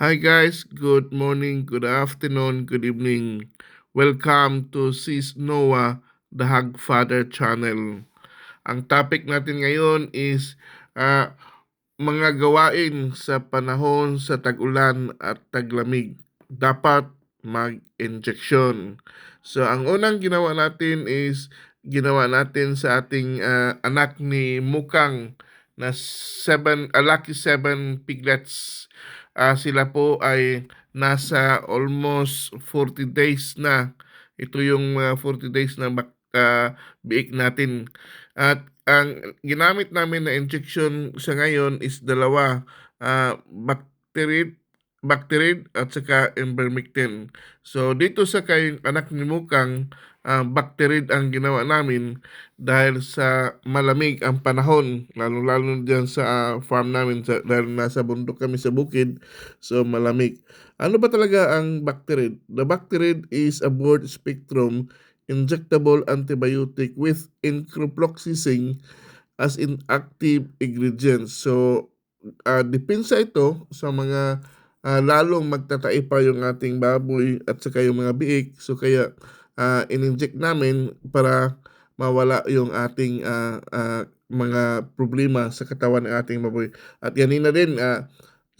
Hi guys, good morning, good afternoon, good evening. Welcome to Sis Noah, the Hagfather channel. Ang topic natin ngayon is ah, mga gawain sa panahon sa tag-ulan at taglamig. Dapat mag-injection. So ang unang ginawa natin is ginawa natin sa ating ah, anak ni Mukang na seven, uh, lucky seven piglets. Ah, sila po ay nasa almost 40 days na. Ito yung ah, 40 days na bak, biik natin. At ang ginamit namin na injection sa ngayon is dalawa. ah Bacterid, Bacterid at saka Ivermectin. So dito sa kay anak ni Mukang, ah, Bacterid ang ginawa namin dahil sa malamig ang panahon, lalo-lalo diyan sa ah, farm namin sa, dahil nasa bundok kami sa bukid, so malamig. Ano ba talaga ang Bacterid? The Bacterid is a broad spectrum injectable antibiotic with encrofloxacin as inactive ingredients. So, uh, depensa ito sa mga ah, lalong magtatai pa yung ating baboy at saka yung mga biik. So, kaya ah, in-inject namin para mawala yung ating ah, ah, mga problema sa katawan ng ating baboy. At ganina din, ah,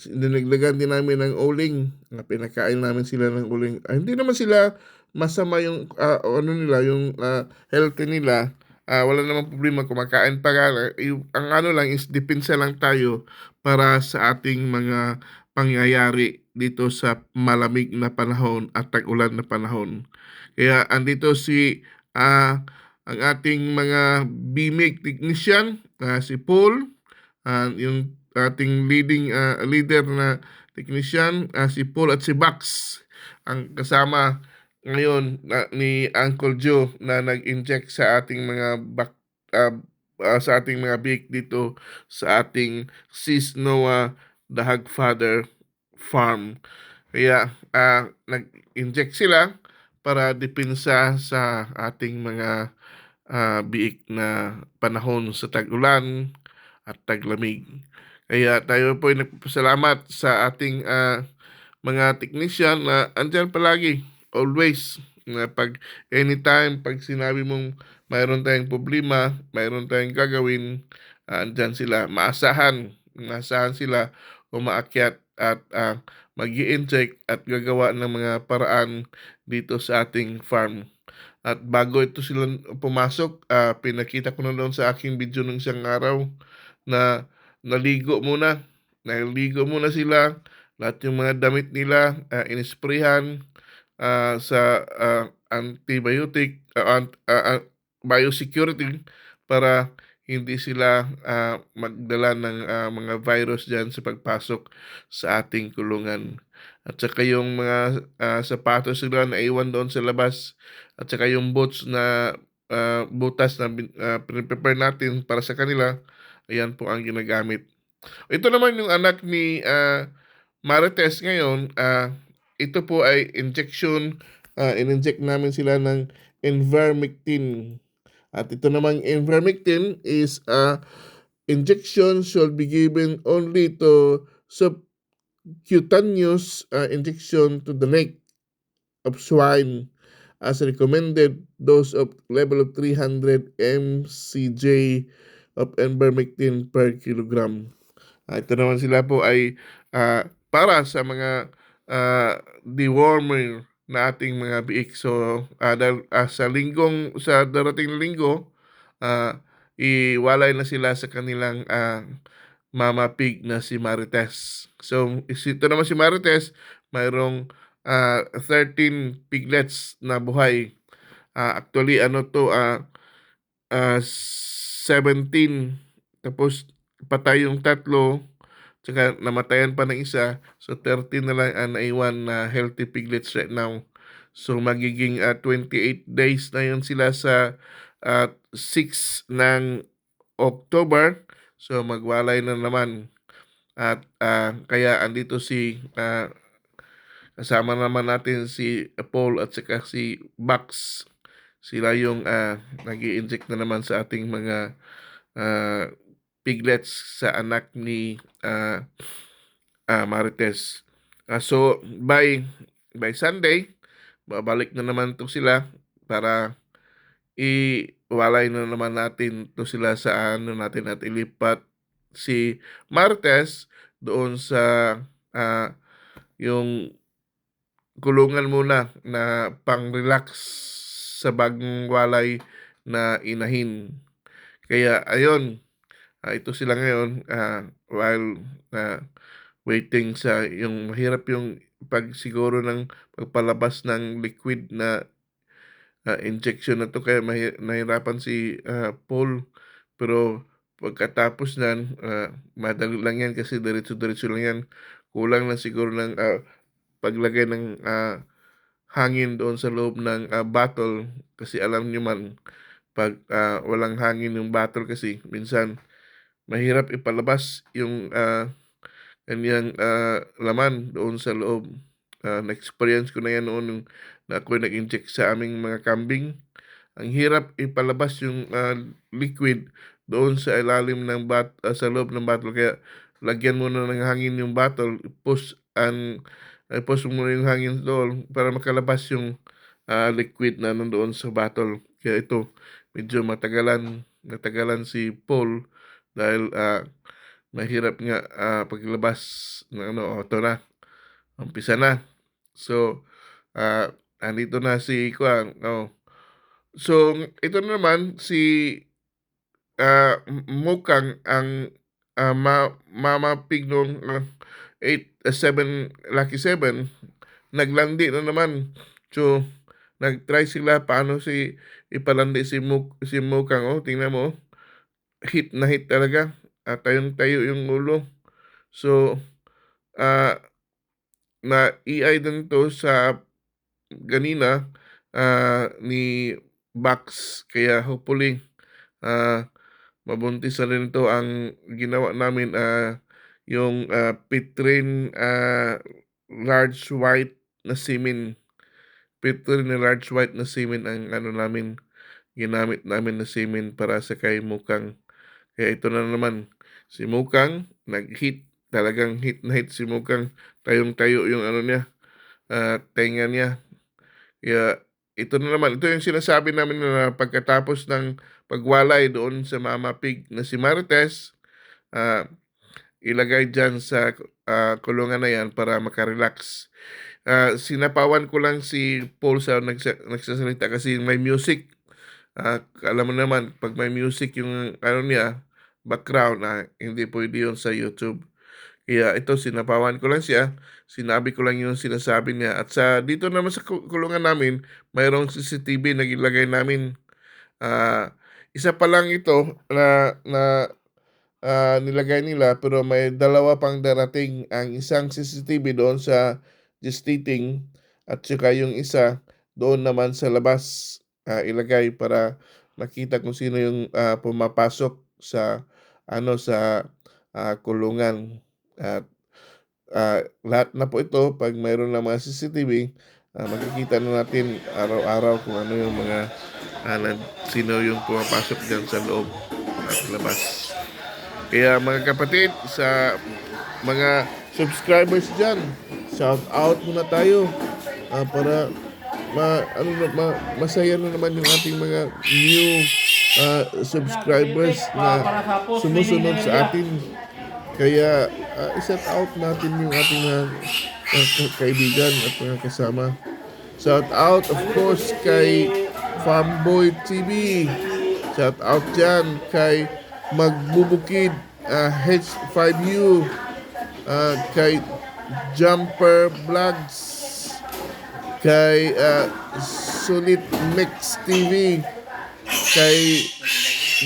dinagdagan din namin ng uling. na pinakain namin sila ng uling. Ah, hindi naman sila masama yung ah, ano nila, yung ah, healthy nila. Ah, wala namang problema kumakain pa nga. Yung, ang ano lang is depensa lang tayo para sa ating mga pangyayari dito sa malamig na panahon at tag-ulan na panahon. Kaya andito si ah, ang ating mga BMIG technician, ah, si Paul, ah, yung ating leading ah, leader na technician, ah, si Paul at si Bax, ang kasama ngayon na, ni Uncle Joe na nag-inject sa ating mga bak, ah, ah, sa ating mga bake dito sa ating Sis Noah the Hagfather Farm. Kaya ah, nag-inject sila para depensa sa ating mga ah, biik na panahon sa tag-ulan at taglamig. Kaya tayo po ay nagpapasalamat sa ating ah, mga technician na andyan palagi, always. Na pag anytime, pag sinabi mong mayroon tayong problema, mayroon tayong gagawin, ah, andyan sila. Maasahan, maasahan sila umaakyat at ah, mag inject at gagawa ng mga paraan dito sa ating farm. At bago ito sila pumasok, ah, pinakita ko na doon sa aking video nung isang araw na naligo muna. Naligo muna sila. Lahat yung mga damit nila, ah, inisprehan ah, sa ah, antibiotic, ant- ah, ah, biosecurity para hindi sila ah, magdala ng ah, mga virus dyan sa pagpasok sa ating kulungan. At saka yung mga ah, sapatos nila na iwan doon sa labas at saka yung boots na ah, butas na ah, prepare natin para sa kanila, ayan po ang ginagamit. Ito naman yung anak ni ah, Marites ngayon, ah, ito po ay injection, ah, in-inject namin sila ng Ivermectin. At ito namang Ivermectin is a injection should be given only to subcutaneous uh, injection to the neck of swine as recommended dose of level of 300 mcj of Ivermectin per kilogram. Ah, ito naman sila po ay ah, para sa mga ah, dewormer na ating mga biik. So, ah, dahil, ah, sa linggong, sa darating linggo, ah, iwalay na sila sa kanilang ah, mama pig na si Marites. So, ito naman si Marites, mayroong ah, 13 piglets na buhay. Ah, actually, ano to, ah, ah, 17. Tapos, patay yung tatlo. Tsaka namatayan pa ng isa. So, 13 na lang ang naiwan na healthy piglets right now. So, magiging ah, 28 days na yun sila sa ah, 6 ng October. So, magwalay na naman. At ah, kaya andito si ah, kasama naman natin si Paul at saka si Bax. Sila yung ah, nag inject na naman sa ating mga ah, piglets sa anak ni ah, ah, Marites. Ah, so by by Sunday, babalik na naman 'to sila para iwalay na naman natin 'to sila sa ano natin at ilipat si Martes doon sa, ah, yung kulungan muna na pang-relax sa bagong walay na inahin. Kaya ayun, ah, ito sila ngayon, ah, while, ah, waiting sa yung mahirap yung 'pag siguro ng pagpalabas ng liquid na, ah, injection na 'to kaya mahi nahirapan si, ah, Paul. Pero pagkatapos niyan, ah, madali lang 'yan kasi diretso-diretso lang 'yan. Kulang lang siguro ng, ah, paglagay ng, ah, hangin doon sa loob ng, ah, bottle kasi alam niyo man 'pag, ah, walang hangin yung bottle kasi minsan mahirap ipalabas yung, ah, kaniyang, ah, laman doon sa loob. Ah, na-experience ko na 'yan noon nung na ako'y nag-inject sa aming mga kambing. Ang hirap ipalabas yung, ah, liquid doon sa ilalim ng bat ah, sa loob ng bottle kaya lagyan muna ng hangin yung bottle, push and i-push mo muna yung hangin doon para makalabas yung, ah, liquid na nandoon sa bottle. Kaya ito, medyo matagalan natagalan si Paul dahil, ah, mahirap nga, ah, paglabas ng ano, oh, ito na, umpisa na. So, ah, andito na si kuwan, oh. So, ito na naman si, ah, Mukang ang, ah, ma Mama Pig nung, ah, 8, ah, 7 Lucky 7 naglandi na naman. So, nag-try sila paano si ipalandi si Muk si Mukang, oh, tingnan mo, oh. Hit na hit talaga, ah, tayong-tayo yung ulo. So, ah, na-EI din 'to sa kanina, ah, ni Bax kaya hopefully, ah, mabuntis na rin 'to. Ang ginawa namin, ah, yung, ah, Pitrin, ah, large white na semen. Pitrin na large white na semen ang ano namin, ginamit namin na semen para sa kay Mukang. Kaya ito na naman, si Mukang nag-hit, talagang hit na hit si Mukang. Tayong-tayo yung ano niya, ah, tenga niya. Kaya ito na naman, ito yung sinasabi namin na pagkatapos ng pagwalay doon sa Mama Pig na si Martes, ah, ilagay diyan sa, ah, kulungan na 'yan para maka-relax. Ah, sinapawan ko lang si Paul sa nagsa nagsasalita kasi may music. Ah, alam mo naman 'pag may music yung ano niya, background, ah, hindi puwede yun sa YouTube. Kaya ito sinapawan ko lang siya, sinabi ko lang yung sinasabi niya at sa dito naman sa ku kulungan namin mayroong CCTV na ilagay namin. Ah, isa pa lang ito na na, ah, nilagay nila pero may dalawa pang darating. Ang isang CCTV doon sa gestating at saka yung isa doon naman sa labas, ah, ilagay para makita kung sino yung, ah, pumapasok sa ano, sa, ah, kulungan. At, ah, lahat na po ito 'pag mayroon ng mga CCTV, ah, makikita na natin araw-araw kung ano yung mga, nag sino yung pumapasok diyan sa loob at labas. Kaya mga kapatid, sa mga subscribers diyan, shout out muna tayo, ah, para ma ano na ma masaya na naman yung ating mga new, ah, subscribers na sumusunod sa atin. Kaya, ah, i-shout out natin yung ating mga, ka kaibigan at mga kasama. Shout out of course kay Farmboy TV. Shout out diyan kay Magbubukid, ah, H5U, ah, kay Jumper Vlogs, kay, ah, Sulit Mix TV, kay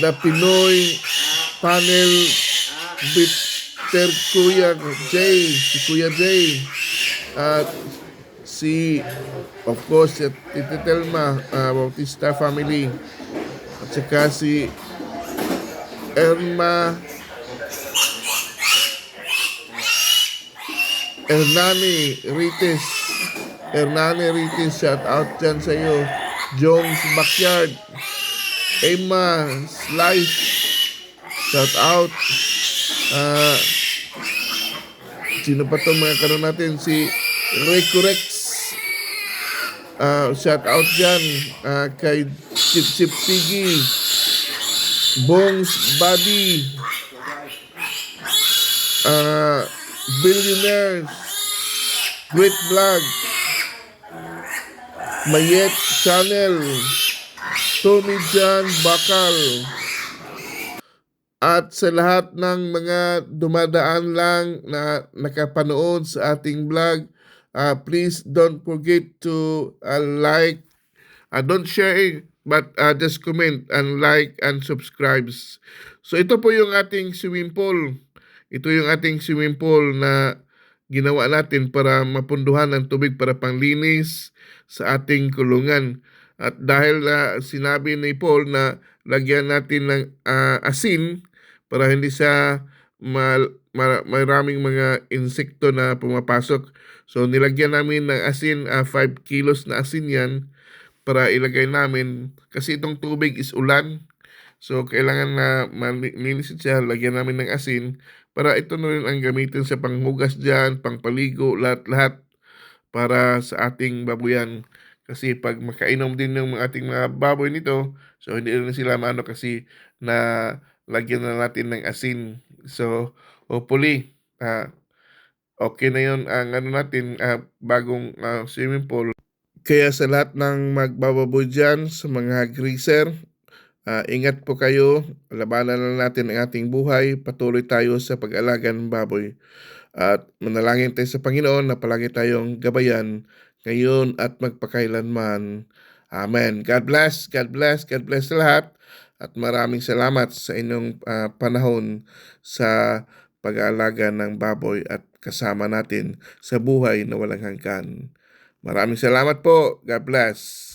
The Pinoy Panel Bitter Kuya Jay, si Kuya Jay, at si of course si Tita Telma, ah, Bautista family, at saka si Erma Hernani Rites. Hernani Rites, shout out dyan sa iyo. Jones Backyard. Emma Slice, shout out. Ah, Sino pa itong mga karoon natin? Si Recorex. Ah, shout out dyan ah, kay Chip Chip Piggy. Bongs Buddy. Ah, Billionaires. Great Vlog. Mayet Channel. Tony Jan Bakal. At sa lahat ng mga dumadaan lang na nakapanood sa ating vlog, uh, please don't forget to uh, like, uh, don't share, but uh, just comment and like and subscribe. So ito po yung ating swimming pool. Ito yung ating swimming pool na ginawa natin para mapunduhan ng tubig para panglinis sa ating kulungan. At dahil na sinabi ni Paul na lagyan natin ng ah, asin para hindi sa ma- ma- maraming mga insekto na pumapasok. So nilagyan namin ng asin, 5 kilos na asin yan para ilagay namin kasi itong tubig is ulan. So kailangan na malinis siya, lagyan namin ng asin para ito na rin ang gamitin sa panghugas dyan, pangpaligo, lahat-lahat para sa ating babuyan. Kasi pag makainom din ng ating mga baboy nito, so hindi rin sila maano kasi na lagyan na natin ng asin. So hopefully, ah, okay na yon ang ano natin, ah, bagong ah, swimming pool. Kaya sa lahat ng magbababoy dyan, sa mga greaser, ah, ingat po kayo, labanan lang natin ang ating buhay, patuloy tayo sa pag-alaga ng baboy. At manalangin tayo sa Panginoon na palagi tayong gabayan ngayon at magpakailanman. Amen. God bless, God bless, God bless lahat. At maraming salamat sa inyong ah, panahon sa pag-aalaga ng baboy at kasama natin sa buhay na walang hanggan. Maraming salamat po. God bless.